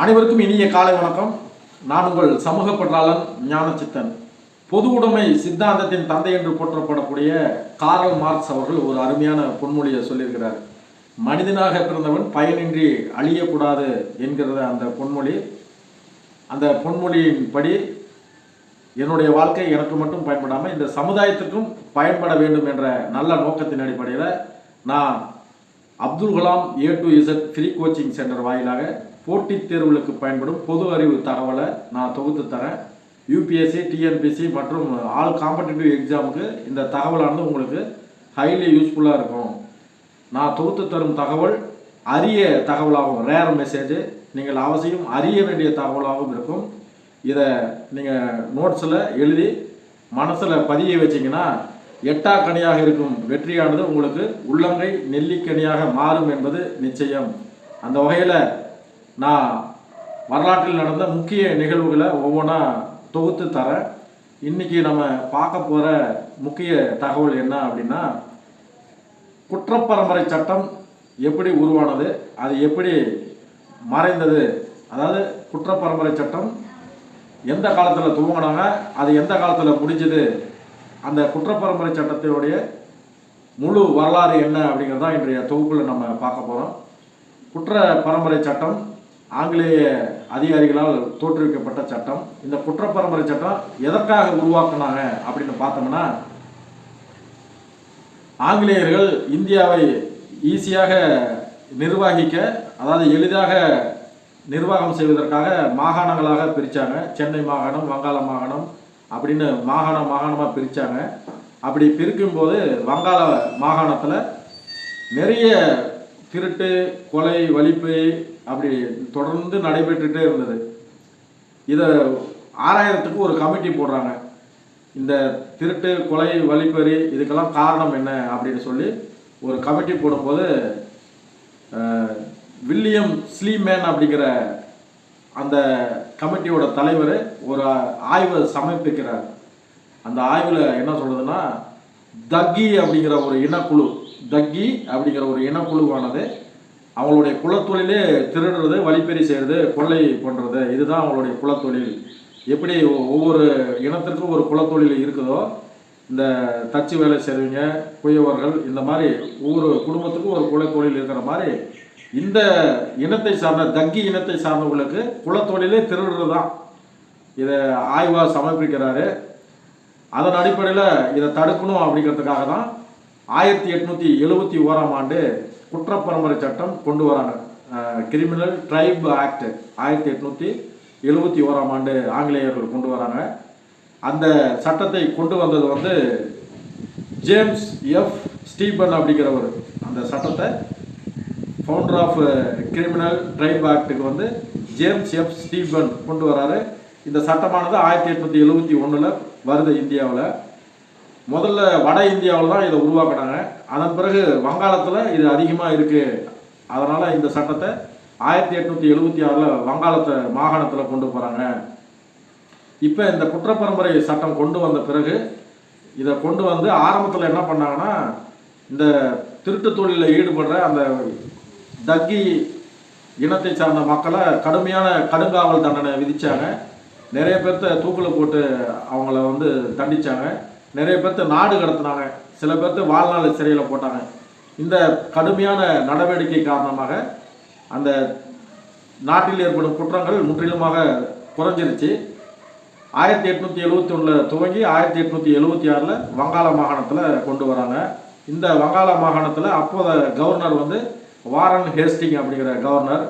அனைவருக்கும் இனிய காலை வணக்கம். நான் உங்கள் சமூக பற்றாளன் ஞானச்சித்தன். பொது உடைமை சித்தாந்தத்தின் தந்தை என்று போற்றப்படக்கூடிய காரல் மார்க்ஸ் அவர்கள் ஒரு அருமையான பொன்மொழியை சொல்லியிருக்கிறார். மனிதனாக பிறந்தவன் பயனின்றி அழியக்கூடாது என்கிறத அந்த பொன்மொழி. அந்த பொன்மொழியின்படி என்னுடைய வாழ்க்கை எனக்கு மட்டும் பயன்படாமல் இந்த சமுதாயத்திற்கும் பயன்பட வேண்டும் என்ற நல்ல நோக்கத்தின் அடிப்படையில் நான் Abdul Kalam A to Z free coaching centre வாயிலாக போட்டித் தேர்வுகளுக்கு பயன்படும் பொது அறிவு தகவலை நான் தொகுத்து தரேன். யூபிஎஸ்சி டிஎன்பிஎஸ்சி மற்றும் ஆல் காம்படிட்டிவ் எக்ஸாமுக்கு இந்த தகவலானது உங்களுக்கு ஹைலி யூஸ்ஃபுல்லாக இருக்கும். நான் தொகுத்து தரும் தகவல் அரிய தகவலாகவும் ரேர் மெசேஜ் நீங்கள் அவசியம் அறிய வேண்டிய தகவலாகவும் இருக்கும். இதை நீங்கள் நோட்ஸில் எழுதி மனசில் பதிய வச்சிங்கன்னா எட்டா கனியாக இருக்கும் வெற்றியானது உங்களுக்கு உள்ளங்கை நெல்லிக்கனியாக மாறும் என்பது நிச்சயம். அந்த வகையில் நான் வரலாற்றில் நடந்த முக்கிய நிகழ்வுகளை ஒவ்வொன்றா தொகுத்து தரேன் இன்றைக்கி நம்ம பார்க்க போகிற முக்கிய தகவல் என்ன அப்படின்னா குற்றப்பரம்பரை சட்டம் எப்படி உருவானது அது எப்படி மறைந்தது அதாவது குற்றப்பரம்பரை சட்டம் எந்த காலத்தில் துவங்கினாங்க அது எந்த காலத்தில் முடிஞ்சது அந்த குற்றப்பரம்பரை சட்டத்தினுடைய முழு வரலாறு என்ன அப்படிங்கிறது தான் இன்றைய தொகுப்பில் நம்ம பார்க்க போகிறோம் குற்ற பரம்பரை சட்டம் ஆங்கிலேய அதிகாரிகளால் தோற்றுவிக்கப்பட்ட சட்டம். இந்த குற்றப்பரம்பரை சட்டம் எதற்காக உருவாக்குனாங்க அப்படின்னு பார்த்தோம்னா ஆங்கிலேயர்கள் இந்தியாவை ஈஸியாக நிர்வகிக்க அதாவது எளிதாக நிர்வாகம் செய்வதற்காக மாகாணங்களாக பிரித்தாங்க சென்னை மாகாணம் வங்காள மாகாணம் அப்படின்னு மாகாண மாகாணமாக பிரித்தாங்க அப்படி பிரிக்கும்போது வங்காள மாகாணத்தில் நிறைய திருட்டு கொலை வலிப்பு அப்படி தொடர்ந்து நடைபெற்றுட்டே இருந்தது. இதை ஆறாயிரத்துக்கு ஒரு கமிட்டி போடுறாங்க. இந்த திருட்டு கொலை வழிப்பறி இதுக்கெல்லாம் காரணம் என்ன அப்படின்னு சொல்லி ஒரு கமிட்டி போடும்போது வில்லியம் ஸ்லீமேன் அப்படிங்கிற அந்த கமிட்டியோட தலைவர் ஒரு ஆய்வை சமர்ப்பிக்கிறார். அந்த ஆய்வில் என்ன சொல்கிறதுன்னா தக்கி அப்படிங்கிற ஒரு இனக்குழு தக்கி அப்படிங்கிற ஒரு இனக்குழுவானது அவங்களுடைய குலத்தொழிலே திருடுறது வழிப்பறி செய்கிறது கொள்ளை பண்ணுறது இதுதான் அவங்களுடைய குலத்தொழில். எப்படி ஒவ்வொரு இனத்திற்கும் ஒரு குலத்தொழில் இருக்குதோ இந்த தச்சு வேலை செய்வீங்க குயவர்கள் இந்த மாதிரி ஒவ்வொரு குடும்பத்துக்கும் ஒரு குலத்தொழில் இருக்கிற மாதிரி இந்த இனத்தை சார்ந்த தக்கி இனத்தை சார்ந்தவங்களுக்கு குலத்தொழிலே திருடுறது தான் இதை ஆய்வாக சமர்ப்பிக்கிறாரு. அதன் அடிப்படையில் இதை தடுக்கணும் அப்படிங்கிறதுக்காக தான் ஆயிரத்தி எட்நூற்றி எழுபத்தி ஓராம் ஆண்டு குற்றப்பரம்பரை சட்டம் கொண்டு வராங்க. கிரிமினல் ட்ரைப் ஆக்ட் ஆயிரத்தி எட்நூற்றி எழுபத்தி ஓராம் ஆண்டு ஆங்கிலேயர்கள் கொண்டு வராங்க. அந்த சட்டத்தை கொண்டு வந்தது வந்து ஜேம்ஸ் எஃப். ஸ்டீபன் அப்படிங்கிறவர். அந்த சட்டத்தை ஃபவுண்டர் ஆஃப் கிரிமினல் ட்ரைப் ஆக்டுக்கு வந்து ஜேம்ஸ் எஃப். ஸ்டீபன் கொண்டு வராரு. இந்த சட்டமானது ஆயிரத்தி எட்நூற்றி எழுபத்தி ஒன்றில் வருது இந்தியாவில். முதல்ல வட இந்தியாவில் தான் இதை உருவாக்கினாங்க. அதன் பிறகு வங்காளத்தில் இது அதிகமாக இருக்குது அதனால் இந்த சட்டத்தை ஆயிரத்தி எட்நூற்றி எழுபத்தி ஆறில் வங்காளத்தை மாகாணத்தில் கொண்டு போகிறாங்க இப்போ இந்த குற்றப்பரம்பரை சட்டம் கொண்டு வந்த பிறகு இதை கொண்டு வந்து ஆரம்பத்தில் என்ன பண்ணாங்கன்னா இந்த திருட்டு தொழிலில் ஈடுபடுற அந்த தக்கி இனத்தை சார்ந்த மக்களை கடுமையான கடுங்காவல் தண்டனை விதித்தாங்க நிறைய பேர்த்த தூக்கில் போட்டு அவங்கள வந்து தண்டிச்சாங்க. நிறைய பேர்த்த நாடு கடத்தினாங்க. சில பேர்த்த வாழ்நாள் சிறையில் போட்டாங்க. இந்த கடுமையான நடவடிக்கை காரணமாக அந்த நாட்டில் ஏற்படும் குற்றங்கள் முற்றிலுமாக குறைஞ்சிருச்சு. ஆயிரத்தி எட்நூற்றி எழுபத்தி ஒன்றில் துவங்கி ஆயிரத்தி எட்நூற்றி எழுபத்தி ஆறில் வங்காள மாகாணத்தில் கொண்டு வராங்க. இந்த வங்காள மாகாணத்தில் அப்போத கவர்னர் வந்து வாரன் ஹேஸ்டிங் அப்படிங்கிற கவர்னர்.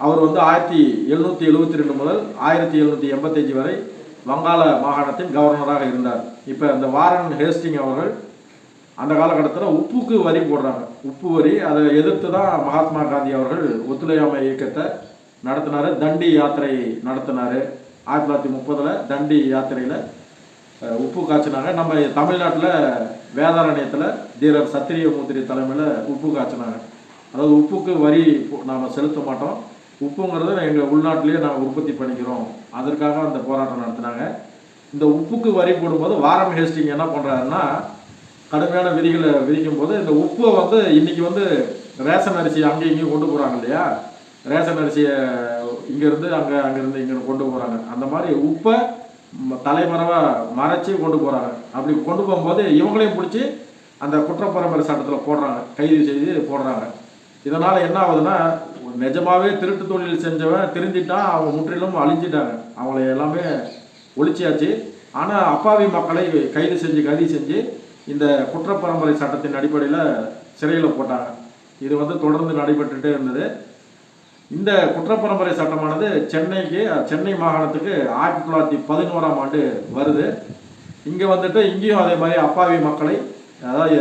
அவர் வந்து ஆயிரத்தி எழுநூற்றி எழுபத்தி ரெண்டு முதல் ஆயிரத்தி எழுநூற்றி எண்பத்தஞ்சு வரை வங்காள மாகாணத்தின் கவர்னராக இருந்தார். இப்போ இந்த வாரன் ஹேஸ்டிங் அவர்கள் அந்த காலகட்டத்தில் உப்புக்கு வரி போடுறாங்க. உப்பு வரி அதை எதிர்த்து தான் மகாத்மா காந்தி அவர்கள் ஒத்துழையாமை இயக்கத்தை நடத்தினார் தண்டி யாத்திரை நடத்தினார். ஆயிரத்தி தொள்ளாயிரத்தி முப்பதில் தண்டி யாத்திரையில் உப்பு காய்ச்சினாங்க. நம்ம தமிழ்நாட்டில் வேதாரண்யத்தில் தீரர் சத்திரியமூர்த்தி தலைமையில் உப்பு காய்ச்சினாங்க. அதாவது உப்புக்கு வரி நாம் செலுத்த மாட்டோம். உப்புங்கிறது எங்கள் உள்நாட்டிலேயே நாங்கள் உற்பத்தி பண்ணிக்கிறோம். அதற்காக அந்த போராட்டம் நடத்தினாங்க. இந்த உப்புக்கு வரி போடும்போது வாரம் ஹேஸ்டிங் என்ன பண்ணுறாருன்னா கடுமையான விதிகளை விதிக்கும் போது இந்த உப்பை வந்து இன்றைக்கி வந்து ரேஷன் அரிசி அங்கேயும் இங்கேயும் கொண்டு போகிறாங்க இல்லையா? ரேஷன் அரிசியை இங்கேருந்து அங்கே அங்கேருந்து இங்கே கொண்டு போகிறாங்க அந்த மாதிரி உப்பை தலைமறைவாக மறைச்சி கொண்டு போகிறாங்க அப்படி கொண்டு போகும்போது இவங்களையும் பிடிச்சி அந்த குற்றப்பரம்பரை சட்டத்தில் போடுறாங்க. கைது செய்து போடுறாங்க. இதனால் என்ன ஆகுதுன்னா நிஜமாவே திருட்டு தொழில் செஞ்சவன் தெரிஞ்சிட்டான் அவங்க முற்றிலும் அழிஞ்சிட்டாங்க. அவங்கள எல்லாமே ஒழிச்சியாச்சு. ஆனால் அப்பாவி மக்களை கைது செஞ்சு கைது செஞ்சு இந்த குற்றப்பரம்பரை சட்டத்தின் அடிப்படையில் சிறையில் போட்டாங்க. இது வந்து தொடர்ந்து நடைபெற்றுட்டே இருந்தது. இந்த குற்றப்பரம்பரை சட்டமானது சென்னைக்கு சென்னை மாகாணத்துக்கு ஆயிரத்தி தொள்ளாயிரத்தி பதினோராம் ஆண்டு வருது. இங்கே வந்துட்டு இங்கேயும் அதே மாதிரி அப்பாவி மக்களை அதாவது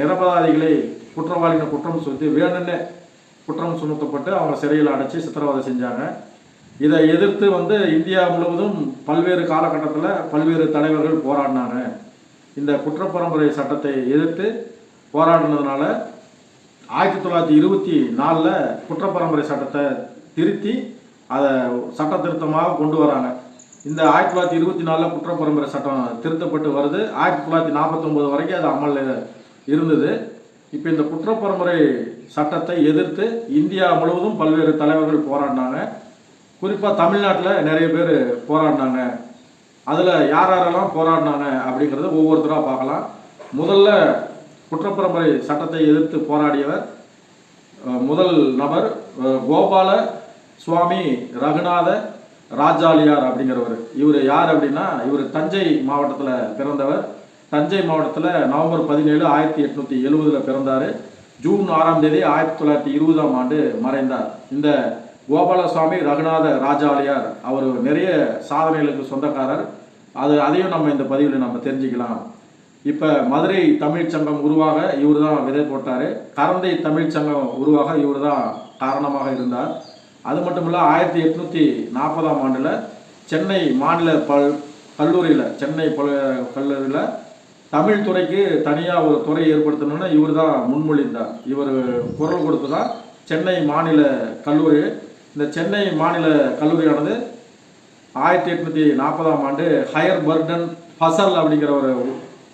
நிரபராதிகளை குற்றவாளிகளை குற்றம் சொல்லி வேணும்னு குற்றம் சுமத்தப்பட்டு அவங்க சிறையில் அடைச்சி சித்திரவதை செஞ்சாங்க. இதை எதிர்த்து வந்து இந்தியா முழுவதும் பல்வேறு காலகட்டத்தில் பல்வேறு தலைவர்கள் போராடினாங்க. இந்த குற்றப்பரம்பரை சட்டத்தை எதிர்த்து போராடினதுனால ஆயிரத்தி தொள்ளாயிரத்தி இருபத்தி நாலில் குற்றப்பரம்பரை சட்டத்தை திருத்தி அதை சட்ட திருத்தமாக கொண்டு வராங்க. இந்த ஆயிரத்தி தொள்ளாயிரத்தி இருபத்தி நாலில் குற்றப்பரம்பரை சட்டம் திருத்தப்பட்டு வருது. ஆயிரத்தி தொள்ளாயிரத்தி நாற்பத்தொம்போது வரைக்கும் அது அமலில் இருந்தது. இப்போ இந்த குற்றப்பரம்பரை சட்டத்தை எதிர்த்து இந்தியா முழுவதும் பல்வேறு தலைவர்கள் போராடினாங்க. குறிப்பாக தமிழ்நாட்டில் நிறைய பேர் போராடினாங்க. அதில் யார் யாரெல்லாம் போராடினாங்க அப்படிங்கிறத ஒவ்வொருத்தராக பார்க்கலாம். முதல்ல குற்றப்பரம்பரை சட்டத்தை எதிர்த்து போராடியவர் முதல் நபர் கோபால சுவாமி ரகுநாத ராஜாலியார் அப்படிங்கிறவர். இவர் யார் அப்படின்னா இவர் தஞ்சை மாவட்டத்தில் பிறந்தவர். தஞ்சை மாவட்டத்தில் நவம்பர் பதினேழு ஆயிரத்தி எட்நூற்றி எழுபதில் பிறந்தார். ஜூன் ஆறாம் தேதி ஆயிரத்தி தொள்ளாயிரத்தி இருபதாம் ஆண்டு மறைந்தார். இந்த கோபாலசுவாமி ரகுநாத ராஜாலியார் அவர் நிறைய சாதனைகளுக்கு சொந்தக்காரர். அது அதையும் நம்ம இந்த பதிவில் நம்ம தெரிஞ்சுக்கலாம். இப்போ மதுரை தமிழ்ச் சங்கம் உருவாக இவர் தான் விதை போட்டார். கரந்தை தமிழ்ச் சங்கம் உருவாக இவர் தான் காரணமாக இருந்தார். அது மட்டும் இல்லை ஆயிரத்தி எட்நூற்றி நாற்பதாம் ஆண்டில் சென்னை மாநில பல் கல்லூரியில் சென்னை பல் கல்லூரியில் தமிழ் துறைக்கு தனியாக ஒரு துறை ஏற்படுத்தணும்னு இவர் தான் முன்மொழிந்தார். இவர் குரல் கொடுத்து தான் சென்னை மாநில கல்லூரி. இந்த சென்னை மாநில கல்லூரியானது ஆயிரத்தி எட்நூற்றி நாற்பதாம் ஆண்டு ஹையர் பர்டன் ஃபசல் அப்படிங்கிற ஒரு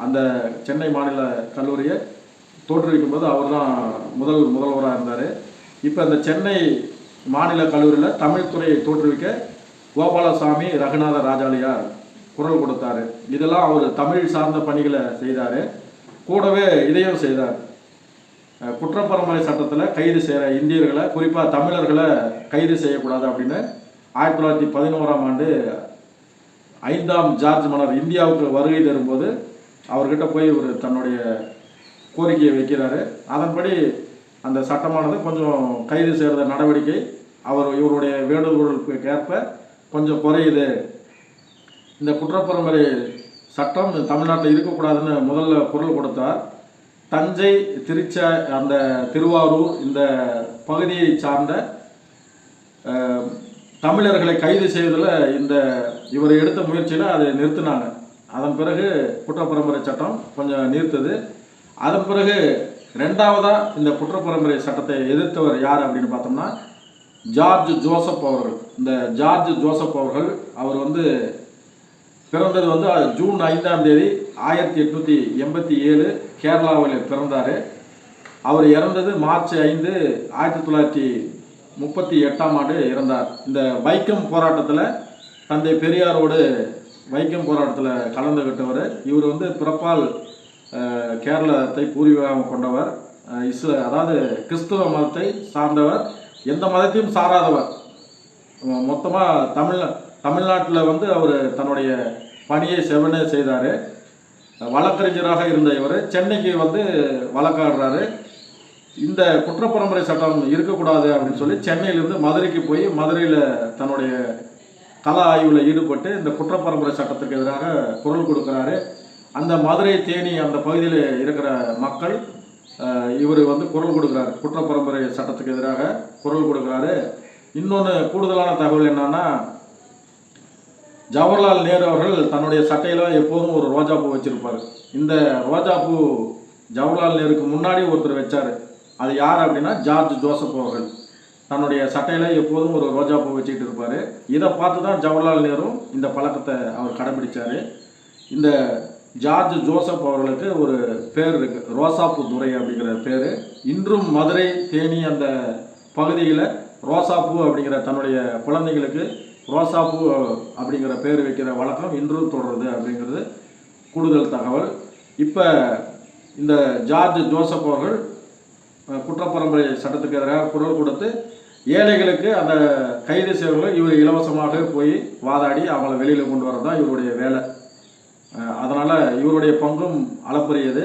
அந்த சென்னை மாநில கல்லூரியை தோற்றுவிக்கும் போது அவர் தான் முதல் முதல்வராக இருந்தார். இப்போ அந்த சென்னை மாநில கல்லூரியில் தமிழ் துறையை தோற்றுவிக்க கோபாலசாமி ரகுநாத ராஜாலியார் குரல் கொடுத்தாரு. இதெல்லாம் அவர் தமிழ் சார்ந்த பணிகளை செய்தார். கூடவே இதையும் செய்தார். குற்றப்பரம்பரை சட்டத்தில் கைது செய்கிற இந்தியர்களை குறிப்பாக தமிழர்களை கைது செய்யக்கூடாது அப்படின்னு ஆயிரத்தி தொள்ளாயிரத்தி பதினோராம் ஆண்டு ஐந்தாம் ஜார்ஜ் மன்னர் இந்தியாவுக்கு வருகை தரும்போது அவர்கிட்ட போய் ஒரு தன்னுடைய கோரிக்கையை வைக்கிறாரு. அதன்படி அந்த சட்டமானது கொஞ்சம் கைது செய்கிற நடவடிக்கை அவர் இவருடைய வேண்டுகோளுக்கு ஏற்ப கொஞ்சம் குறையுது. இந்த குற்றப்பரம்பரை சட்டம் தமிழ்நாட்டில் இருக்கக்கூடாதுன்னு முதல்ல குரல் கொடுத்தார். தஞ்சை திருச்ச அந்த திருவாரூர் இந்த பகுதியை சார்ந்த தமிழர்களை கைது செய்வதில் இந்த இவர் எடுத்த முயற்சியில் அதை நிறுத்தினாங்க. அதன் பிறகு குற்றப்பரம்பரை சட்டம் கொஞ்சம் நீர்த்தது. அதன் பிறகு ரெண்டாவதாக இந்த குற்றப்பரம்பரை சட்டத்தை எதிர்த்தவர் யார் அப்படின்னு பார்த்தோம்னா ஜார்ஜ் ஜோசப் அவர்கள். இந்த ஜார்ஜ் ஜோசப் அவர்கள் அவர் வந்து பிறந்தது வந்து ஜூன் ஐந்தாம் தேதி ஆயிரத்தி எட்நூற்றி எண்பத்தி ஏழு கேரளாவில் பிறந்தார். அவர் இறந்தது மார்ச் ஐந்து ஆயிரத்தி தொள்ளாயிரத்தி முப்பத்தி எட்டாம் ஆண்டு இறந்தார். இந்த வைக்கம் போராட்டத்தில் தந்தை பெரியாரோடு வைக்கம் போராட்டத்தில் கலந்துக்கிட்டவர் இவர் வந்து பிறப்பால் கேரளத்தை பூர்வீகம் கொண்டவர். அஹ், இஸ்ல அதாவது கிறிஸ்துவ மதத்தை சார்ந்தவர். எந்த மதத்தையும் சாராதவர். மொத்தமாக தமிழ் தமிழ்நாட்டில் வந்து அவர் தன்னுடைய பணியை செவனே செய்தார். வழக்கறிஞராக இருந்த இவர். சென்னைக்கு வந்து வழக்காடுறாரு. இந்த குற்றப்பரம்பரை சட்டம் இருக்கக்கூடாது அப்படின்னு சொல்லி சென்னையிலேருந்து மதுரைக்கு போய் மதுரையில் தன்னுடைய கல ஆய்வில் ஈடுபட்டு இந்த குற்றப்பரம்பரை சட்டத்துக்கு எதிராக குரல் கொடுக்குறாரு. அந்த மதுரை தேனி அந்த பகுதியில் இருக்கிற மக்கள் இவர் வந்து குரல் கொடுக்குறாரு. குற்றப்பரம்பரை சட்டத்துக்கு எதிராக குரல் கொடுக்குறாரு. இன்னொன்று கூடுதலான தகவல் என்னன்னா ஜவஹர்லால் நேரு அவர்கள் தன்னுடைய சட்டையில் எப்போதும் ஒரு ரோஜா பூ வச்சிருப்பார். இந்த ரோஜா பூ ஜவஹர்லால் நேருக்கு முன்னாடி ஒருத்தர் வச்சார். அது யார் அப்படின்னா ஜார்ஜ் ஜோசப் அவர்கள். தன்னுடைய சட்டையில் எப்போதும் ஒரு ரோஜா பூ வச்சுக்கிட்டு இருப்பார். இதை பார்த்து தான் ஜவஹர்லால் நேரு இந்த பழக்கத்தை அவர் கடைபிடிச்சார். இந்த ஜார்ஜ் ஜோசப் அவர்களுக்கு ஒரு பேர் இருக்கு. ரோசாப்பூ துரை அப்படிங்கிற பேர். இன்றும் மதுரை தேனி அந்த பகுதியில் ரோசாப்பூ அப்படிங்கிற தன்னுடைய குழந்தைகளுக்கு ரோசாப்பூ அப்படிங்கிற பேர் வைக்கிற வழக்கம் இன்றும் தொடருது அப்படிங்கிறது கூடுதல் தகவல். இப்போ இந்த ஜார்ஜ் ஜோசப் அவர்கள் குற்றப்பரம்பரை சட்டத்துக்கு எதிராக குரல் கொடுத்து ஏழைகளுக்கு அந்த கைது செய்வர்கள் இவர் இலவசமாக போய் வாதாடி அவங்கள வெளியில் கொண்டு வரது தான் இவருடைய வேலை. அதனால் இவருடைய பங்கும் அளப்பரியது.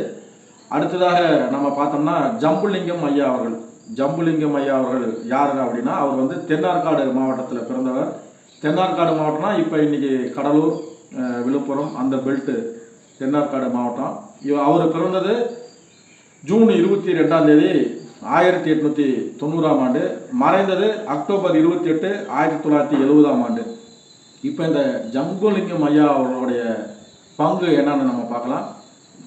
அடுத்ததாக நம்ம பார்த்தோம்னா ஜம்புலிங்கம் ஐயா அவர்கள். ஜம்புலிங்கம் ஐயா அவர்கள் யார் அப்படின்னா அவர் வந்து தென்னார்காடு மாவட்டத்தில் பிறந்தவர். தென்னார்காடு மாவட்டம்னா இப்போ இன்றைக்கி கடலூர் விழுப்புரம் அந்த பெல்ட்டு தென்னார்காடு மாவட்டம். இவ அவர் பிறந்தது ஜூன் இருபத்தி ரெண்டாம் தேதி ஆயிரத்தி எட்நூற்றி தொண்ணூறாம் ஆண்டு. மறைந்தது அக்டோபர் இருபத்தி எட்டு ஆயிரத்தி தொள்ளாயிரத்தி எழுபதாம் ஆண்டு. இப்போ இந்த ஜம்புலிங்கம் ஐயா அவர்களுடைய பங்கு என்னன்னு நம்ம பார்க்கலாம்.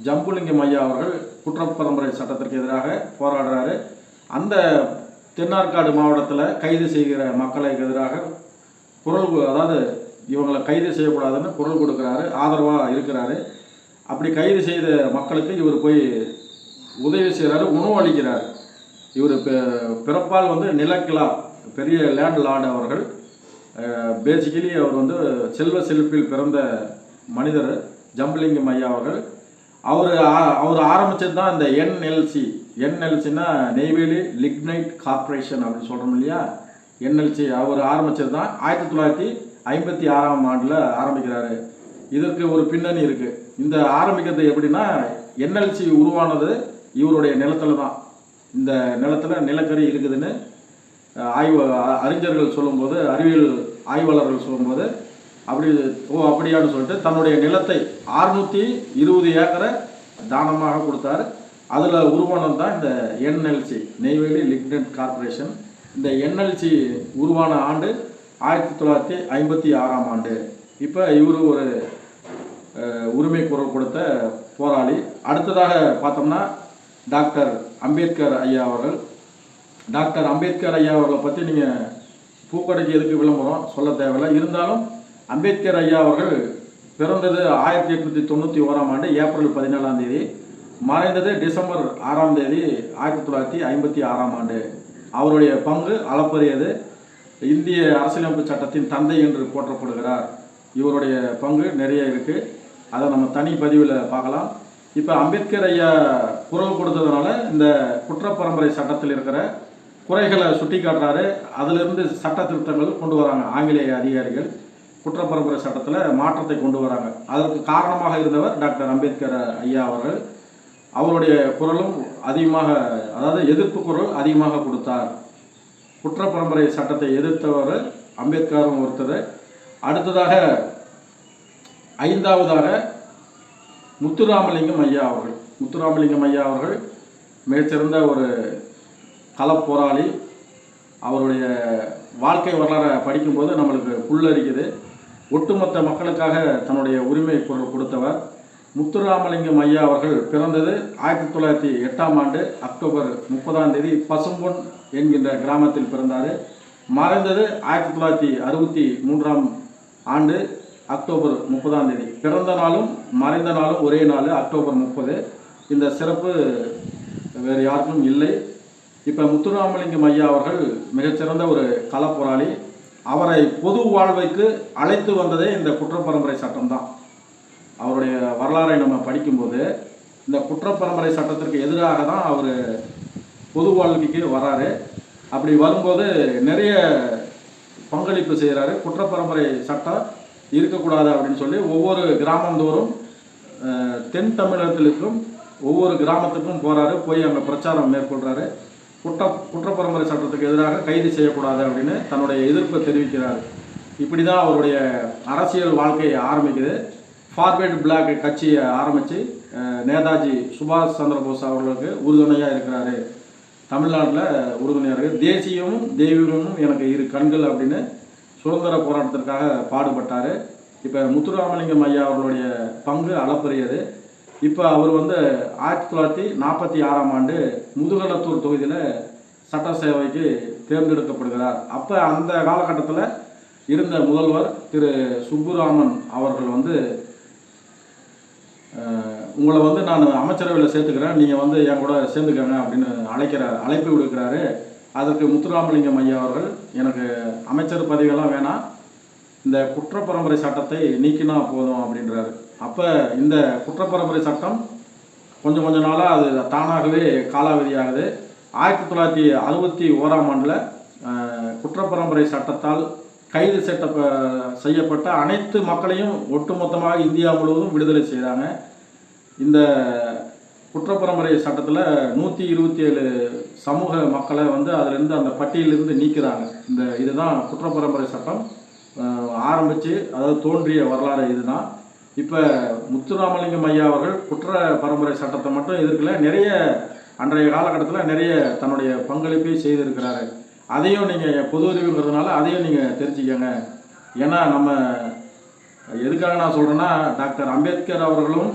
ஜம்புலிங்கம் ஐயா அவர்கள் குற்றப்பரம்பரை சட்டத்திற்கு எதிராக போராடுறாரு. அந்த தென்னார்காடு மாவட்டத்தில் கைது செய்கிற மக்களுக்கு எதிராக குரல் அதாவது இவங்களை கைது செய்யக்கூடாதுன்னு குரல் கொடுக்குறாரு ஆதரவாக இருக்கிறாரு. அப்படி கைது செய்த மக்களுக்கு இவர் போய் உதவி செய்கிறாரு உணவு அளிக்கிறார். இவர் பிறப்பால் வந்து நிலக்கிழா பெரிய லேண்ட் லார்டு அவர்கள். பேசிக்கலி அவர் வந்து செல்வ செழிப்பில் பிறந்த மனிதர் ஜம்பலிங்கம் ஐயா அவர்கள். அவர் அவர் ஆரம்பிச்சது தான் இந்த என்எல்சி என்எல்சின்னா நெய்வேலி லிக்னைட் கார்ப்பரேஷன் அப்படின்னு சொல்கிறோம் இல்லையா? என்எல்சி அவர் ஆரம்பித்தது தான் ஆயிரத்தி தொள்ளாயிரத்தி ஐம்பத்தி ஆறாம் ஆண்டில் ஆரம்பிக்கிறாரு. இதற்கு ஒரு பின்னணி இருக்குது இந்த ஆரம்பிக்கிறது எப்படின்னா என்எல்சி உருவானது இவருடைய நிலத்துல தான். இந்த நிலத்தில் நிலக்கரி இருக்குதுன்னு ஆய்வு அறிஞர்கள் சொல்லும்போது அறிவியல் ஆய்வாளர்கள் சொல்லும்போது அப்படி ஓ அப்படியான்னு சொல்லிட்டு தன்னுடைய நிலத்தை அறுநூற்றி இருபது ஏக்கரை தானமாக கொடுத்தாரு. அதில் உருவானது தான் இந்த என்எல்சி நெய்வேலி லிக்னட் கார்பரேஷன் இந்த என்எல்சி உருவான ஆண்டு ஆயிரத்தி தொள்ளாயிரத்தி ஐம்பத்தி ஆறாம் ஆண்டு. இப்போ இவர் ஒரு உரிமை குரல் கொடுத்த போராளி. அடுத்ததாக பார்த்தோம்னா டாக்டர் அம்பேத்கர் ஐயா அவர்கள். டாக்டர் அம்பேத்கர் ஐயா அவர்களை பற்றி நீங்கள் பூக்கடைக்கு எதுக்கு விளம்பரம்? சொல்ல தேவையில்லை. இருந்தாலும் அம்பேத்கர் ஐயா அவர்கள் பிறந்தது ஆயிரத்தி எட்நூற்றி தொண்ணூற்றி ஓராம் ஆண்டு ஏப்ரல் பதினேழாம் தேதி. மறைந்தது டிசம்பர் ஆறாம் தேதி ஆயிரத்தி தொள்ளாயிரத்தி ஐம்பத்தி ஆறாம் ஆண்டு. அவருடைய பங்கு அளப்பரியது. இந்திய அரசியலமைப்பு சட்டத்தின் தந்தை என்று போற்றப்படுகிறார். இவருடைய பங்கு நிறைய இருக்குது அதை நம்ம தனி பதிவில் பார்க்கலாம். இப்போ அம்பேத்கர் ஐயா குரல் கொடுத்ததுனால இந்த குற்றப்பரம்பரை சட்டத்தில் இருக்கிற குறைகளை சுட்டி காட்டுறாரு அதிலிருந்து சட்ட திருத்தங்கள் கொண்டு வராங்க ஆங்கிலேய அதிகாரிகள். குற்றப்பரம்பரை சட்டத்தில் மாற்றத்தை கொண்டு வராங்க. அதற்கு காரணமாக இருந்தவர் டாக்டர் அம்பேத்கர் ஐயா அவர்கள். அவருடைய குரலும் அதிகமாக அதாவது எதிர்ப்பு குரல் அதிகமாக கொடுத்தார். குற்ற பரம்பரை சட்டத்தை எதிர்த்தவர் அம்பேத்கரும் ஒருத்தர். அடுத்ததாக ஐந்தாவதாக முத்துராமலிங்கம் ஐயா அவர்கள். முத்துராமலிங்கம் ஐயா அவர்கள் மிகச்சிறந்த ஒரு களப்போராளி அவருடைய வாழ்க்கை வரலாறை படிக்கும்போது நம்மளுக்கு புல்லரிக்குது. ஒட்டுமொத்த மக்களுக்காக தன்னுடைய உரிமை குரல் கொடுத்தவர். முத்துராமலிங்கம் ஐயா அவர்கள் பிறந்தது ஆயிரத்தி தொள்ளாயிரத்தி எட்டாம் ஆண்டு அக்டோபர் முப்பதாம் தேதி பசும்பொன் என்கின்ற கிராமத்தில் பிறந்தார். மறைந்தது ஆயிரத்தி தொள்ளாயிரத்தி அறுபத்தி மூன்றாம் ஆண்டு அக்டோபர் முப்பதாம் தேதி. பிறந்த நாளும் மறைந்த நாளும் ஒரே நாள் அக்டோபர் முப்பது. இந்த சிறப்பு வேறு யாருக்கும் இல்லை. இப்போ முத்துராமலிங்கம் ஐயா அவர்கள் மிகச்சிறந்த ஒரு களப்போராளி. அவரை பொது வாழ்வைக்கு அழைத்து வந்ததே இந்த குற்றப்பரம்பரை சட்டம்தான். அவருடைய வரலாறை நம்ம படிக்கும்போது இந்த குற்றப்பரம்பரை சட்டத்திற்கு எதிராக தான் அவர் பொது வாழ்க்கைக்கு வராரு. அப்படி வரும்போது நிறைய பங்களிப்பு செய்கிறாரு குற்றப்பரம்பரை சட்டம் இருக்கக்கூடாது அப்படின்னு சொல்லி ஒவ்வொரு கிராமந்தோறும் தென் தமிழகத்திற்கும் ஒவ்வொரு கிராமத்துக்கும் போகிறாரு போய் அங்கே பிரச்சாரம் மேற்கொள்கிறாரு குற்ற குற்றப்பரம்பரை சட்டத்துக்கு எதிராக கைது செய்யக்கூடாது அப்படின்னு தன்னுடைய எதிர்ப்பை தெரிவிக்கிறார். இப்படி தான் அவருடைய அரசியல் வாழ்க்கை ஆரம்பிக்குது. ஃபார்வேர்டு பிளாக் கட்சியை ஆரம்பித்து நேதாஜி சுபாஷ் சந்திரபோஸ் அவர்களுக்கு உறுதுணையாக இருக்கிறாரு. தமிழ்நாட்டில் உறுதுணையாக இருக்கு. தேசியமும் தெய்வீகமும் எனக்கு இரு கண்கள் அப்படின்னு சுதந்திர போராட்டத்திற்காக பாடுபட்டார். இப்போ முத்துராமலிங்கம் ஐயா அவர்களுடைய பங்கு அளப்பரியது. இப்போ அவர் வந்து ஆயிரத்தி தொள்ளாயிரத்தி நாற்பத்தி ஆறாம் ஆண்டு முதுகலத்தூர் தொகுதியில் சட்ட சேவைக்கு தேர்ந்தெடுக்கப்படுகிறார். அப்போ அந்த காலகட்டத்தில் இருந்த முதல்வர் திரு சுப்புராமன் அவர்கள் வந்து உங்களை வந்து நான் அமைச்சரவையில் சேர்த்துக்கிறேன். நீங்கள் வந்து என் கூட சேர்ந்துக்கங்க அப்படின்னு அழைக்கிறார் அழைப்பு விடுக்கிறாரு. அதற்கு முத்துராமலிங்கம் ஐயா அவர்கள் எனக்கு அமைச்சர் பதவியெல்லாம் வேணாம். இந்த குற்றப்பரம்பரை சட்டத்தை நீக்கினா போதும் அப்படின்றாரு. அப்போ இந்த குற்றப்பரம்பரை சட்டம் கொஞ்சம் கொஞ்ச நாளாக அது தானாகவே காலாவதியாகுது. ஆயிரத்தி தொள்ளாயிரத்தி அறுபத்தி ஓராம் ஆண்டில் குற்றப்பரம்பரை சட்டத்தால் கைது செட்ட செய்யப்பட்ட அனைத்து மக்களையும் ஒட்டுமொத்தமாக இந்தியா முழுவதும் விடுதலை செய்கிறாங்க இந்த குற்றப்பரம்பரை சட்டத்தில் நூற்றி இருபத்தி ஏழு சமூக மக்களை வந்து அதிலிருந்து அந்த பட்டியலிருந்து நீக்கிறாங்க. இந்த இதுதான் குற்றப்பரம்பரை சட்டம். ஆரம்பித்து அதாவது தோன்றிய வரலாறு இதுதான். இப்போ முத்துராமலிங்கம் ஐயா அவர்கள் குற்ற பரம்பரை சட்டத்தை மட்டும் எதிர்க்கல நிறைய அன்றைய காலகட்டத்தில் நிறைய தன்னுடைய பங்களிப்பை செய்திருக்கிறாரு. அதையும் நீங்கள் பொது அறிவுங்கிறதுனால அதையும் நீங்கள் தெரிஞ்சுக்கங்க. ஏன்னா நம்ம எதுக்காக நான் சொல்கிறேன்னா டாக்டர் அம்பேத்கர் அவர்களும்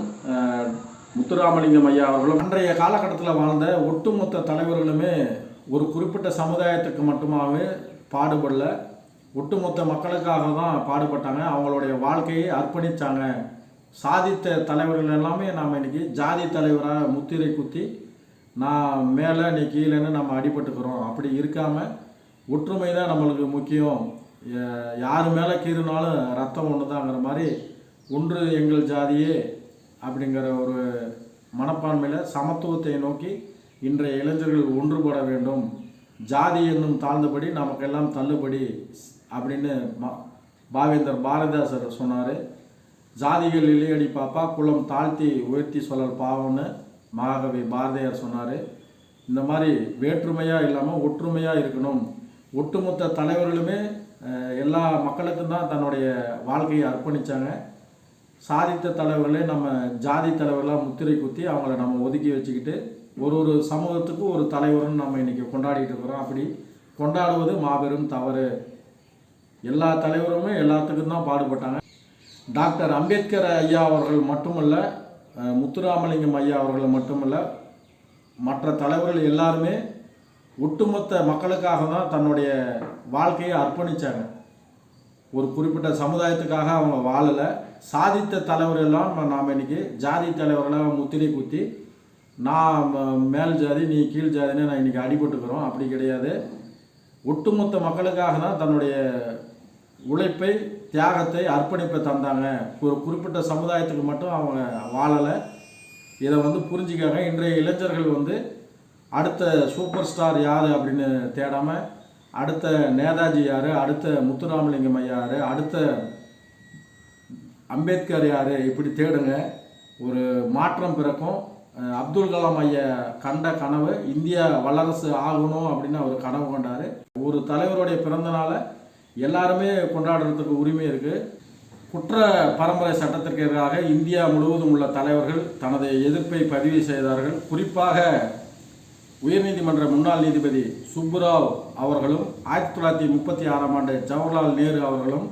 முத்துராமலிங்கம் ஐயா அவர்களும் அன்றைய காலகட்டத்தில் வாழ்ந்த ஒட்டுமொத்த தலைவர்களுமே ஒரு குறிப்பிட்ட சமுதாயத்துக்கு மட்டுமாவே பாடுபடல. ஒட்டுமொத்த மக்களுக்காக தான் பாடுபட்டாங்க. அவங்களுடைய வாழ்க்கையை அர்ப்பணித்தாங்க சாதித்த தலைவர்கள் எல்லாமே நாம் இன்றைக்கி ஜாதி தலைவராக முத்திரை குத்தி நான் மேலே நீ கீழேன்னு நம்ம அடிபட்டுக்கிறோம். அப்படி இருக்காமல் ஒற்றுமை தான் நம்மளுக்கு முக்கியம். யார் மேலே கீறினாலும் ரத்தம் ஒன்று தாங்கிற மாதிரி ஒன்று எங்கள் ஜாதியே அப்படிங்கிற ஒரு மனப்பான்மையில் சமத்துவத்தை நோக்கி இன்றைய இளைஞர்கள் ஒன்றுபட வேண்டும். ஜாதி என்னும் தாழ்ந்தபடி நமக்கெல்லாம் தள்ளுபடி அப்படின்னு மா- பாவேந்தர் பாரதிதாசர் சொன்னார். ஜாதிகள் இல்லையடி பாப்பா குலம் தாழ்த்தி உயர்த்தி சொல்லல் பாவம்னு. மகாகவி பாரதியார் சொன்னார் இந்த மாதிரி வேற்றுமையாக இல்லாமல் ஒற்றுமையாக இருக்கணும். ஒட்டுமொத்த தலைவர்களுமே எல்லா மக்களுக்கும் தான் தன்னுடைய வாழ்க்கையை அர்ப்பணித்தாங்க சாதித்த தலைவர்களே நம்ம ஜாதி தலைவர்களாக முத்திரை குத்தி அவங்கள நம்ம ஒதுக்கி வச்சுக்கிட்டு ஒரு ஒரு சமூகத்துக்கும் ஒரு தலைவர்னு நம்ம இன்றைக்கி கொண்டாடிட்டு இருக்கிறோம். அப்படி கொண்டாடுவது மாபெரும் தவறு. எல்லா தலைவருமே எல்லாத்துக்கும் தான் பாடுபட்டாங்க. டாக்டர் அம்பேத்கர் ஐயா அவர்கள் மட்டுமல்ல முத்துராமலிங்கம் ஐயா அவர்கள் மட்டுமல்ல மற்ற தலைவர்கள் எல்லாருமே ஒட்டுமொத்த மக்களுக்காக தான் தன்னுடைய வாழ்க்கையை அர்ப்பணித்தாங்க ஒரு குறிப்பிட்ட சமுதாயத்துக்காக அவங்க வாழலை. சாதித்த தலைவர் எல்லாம் நாம் இன்றைக்கி ஜாதி தலைவர்களாக முத்திரை குத்தி நான் ம- மேல் ஜாதி நீ கீழ் ஜாதின்னு நான் இன்னைக்கு அடிபட்டுக்கிறோம். அப்படி கிடையாது. ஒட்டுமொத்த மக்களுக்காக தான் தன்னுடைய உழைப்பை தியாகத்தை அர்ப்பணிப்பை தந்தாங்க. ஒரு குறிப்பிட்ட சமுதாயத்துக்கு மட்டும் அவங்க வாழலை. இதை வந்து புரிஞ்சுக்காங்க. இன்றைய இளைஞர்கள் வந்து அடுத்த சூப்பர் ஸ்டார் யார் அப்படின்னு தேடாமல் அடுத்த நேதாஜி யார் அடுத்த முத்துராமலிங்கம் ஐயா யார் அடுத்த அம்பேத்கர் யார் இப்படி தேடுங்க. ஒரு மாற்றம் பிறக்கும். அப்துல் கலாம் ஐயா கண்ட கனவு இந்தியா வல்லரசு ஆகணும் அப்படின்னு அவர் கனவு கொண்டார். ஒரு தலைவருடைய பிறந்த நாளை எல்லாருமே கொண்டாடுறதுக்கு உரிமை இருக்குது குற்ற பரம்பரை சட்டத்திற்கு எதிராக இந்தியா முழுவதும் உள்ள தலைவர்கள் தனது எதிர்ப்பை பதிவு செய்தார்கள். குறிப்பாக உயர்நீதிமன்ற முன்னாள் நீதிபதி சுப்புராவ் அவர்களும் ஆயிரத்தி தொள்ளாயிரத்தி முப்பத்தி ஆறாம் ஆண்டு ஜவஹர்லால் நேரு அவர்களும்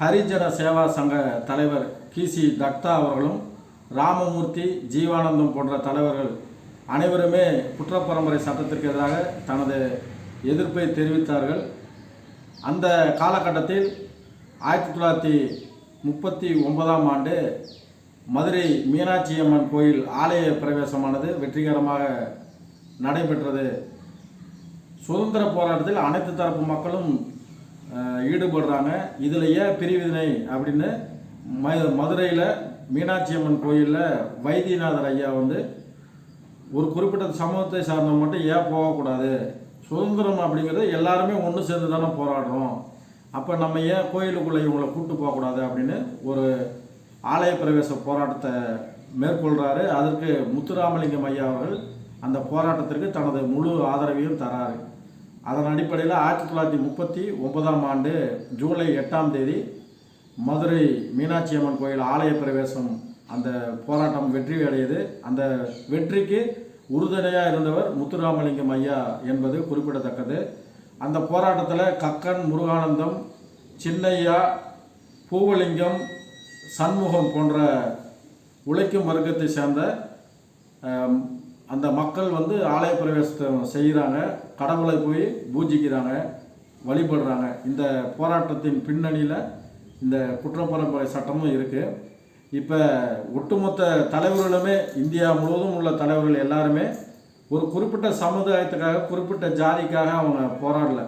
ஹரிஜன சேவா சங்க தலைவர் கிசி தக்தா அவர்களும் ராமமூர்த்தி ஜீவானந்தம் போன்ற தலைவர்கள் அனைவருமே குற்றப்பரம்பரை சட்டத்திற்கு எதிராக தனது எதிர்ப்பை தெரிவித்தார்கள். அந்த காலகட்டத்தில் ஆயிரத்தி தொள்ளாயிரத்தி முப்பத்தி ஒன்பதாம் ஆண்டு மதுரை மீனாட்சி அம்மன் கோயில் ஆலய பிரவேசமானது வெற்றிகரமாக நடைபெற்றது. சுதந்திர போராட்டத்தில் அனைத்து தரப்பு மக்களும் ஈடுபடுறாங்க. இதிலேயே பிரிவினை அப்படின்னு ம மதுரையில் மீனாட்சி அம்மன் கோயிலில் வைத்தியநாதர் ஐயா வந்து ஒரு குறிப்பிட்ட சமூகத்தை சார்ந்தவங்க மட்டும் ஏன் போகக்கூடாது? சுதந்திரம் அப்படிங்கிறது எல்லாருமே ஒன்று சேர்ந்து தானே போராடுறோம். அப்போ நம்ம ஏன் கோயிலுக்குள்ளே இவங்களை கூப்பிட்டு போகக்கூடாது அப்படின்னு ஒரு ஆலய பிரவேச போராட்டத்தை மேற்கொள்கிறாரு அதற்கு முத்துராமலிங்கம் ஐயா அவர்கள் அந்த போராட்டத்திற்கு தனது முழு ஆதரவையும் தராரு. அதன் அடிப்படையில் ஆயிரத்தி தொள்ளாயிரத்தி முப்பத்தி ஒன்பதாம் ஆண்டு ஜூலை எட்டாம் தேதி மதுரை மீனாட்சி அம்மன் கோயில் ஆலய பிரவேசம் அந்த போராட்டம் வெற்றி அடையுது. அந்த வெற்றிக்கு உறுதுணையாக இருந்தவர் முத்துராமலிங்கம் ஐயா என்பது குறிப்பிடத்தக்கது. அந்த போராட்டத்தில் கக்கன் முருகானந்தம் சின்னையா பூவலிங்கம் சண்முகம் போன்ற உழைக்கும் வர்க்கத்தை சேர்ந்த அந்த மக்கள் வந்து ஆலய பிரவேசத்தை செய்கிறாங்க கடவுளை போய் பூஜிக்கிறாங்க வழிபடுறாங்க. இந்த போராட்டத்தின் பின்னணியில் இந்த குற்றப்பரம்பரை சட்டமும் இருக்குது இப்போ ஒட்டுமொத்த தலைவர்களுமே இந்தியா முழுவதும் உள்ள தலைவர்கள் எல்லாருமே ஒரு குறிப்பிட்ட சமுதாயத்துக்காக குறிப்பிட்ட ஜாதிக்காக அவங்க போராடல.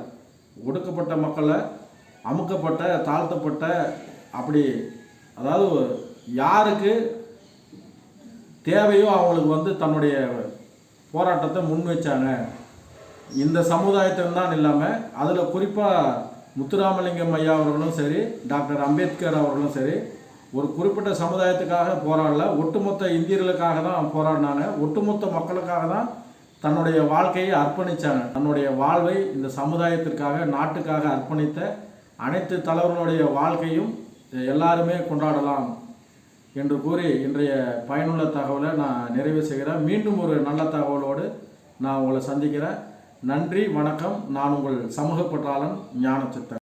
ஒடுக்கப்பட்ட மக்களை அமுக்கப்பட்ட தாழ்த்தப்பட்ட அப்படி அதாவது யாருக்கு தேவையோ அவங்களுக்கு வந்து தன்னுடைய போராட்டத்தை முன் வச்சாங்க. இந்த சமுதாயத்தின் தான் இல்லாமல் அதில் குறிப்பாக முத்துராமலிங்கம் ஐயா அவர்களும் சரி டாக்டர் அம்பேத்கர் அவர்களும் சரி ஒரு குறிப்பிட்ட சமுதாயத்துக்காக போராடல. ஒட்டுமொத்த இந்தியர்களுக்காக தான் போராடினாங்க. ஒட்டுமொத்த மக்களுக்காக தான் தன்னுடைய வாழ்க்கையை அர்ப்பணித்தாங்க தன்னுடைய வாழ்வை இந்த சமுதாயத்திற்காக நாட்டுக்காக அர்ப்பணித்த அனைத்து தலைவர்களுடைய வாழ்க்கையும் எல்லாருமே கொண்டாடலாம் என்று கூறி இன்றைய பயனுள்ள தகவலை நான் நிறைவு செய்கிறேன். மீண்டும் ஒரு நல்ல தகவலோடு நான் உங்களை சந்திக்கிறேன். நன்றி வணக்கம். நான் உங்கள் சமூக பற்றாளன் ஞானச்சித்தன்.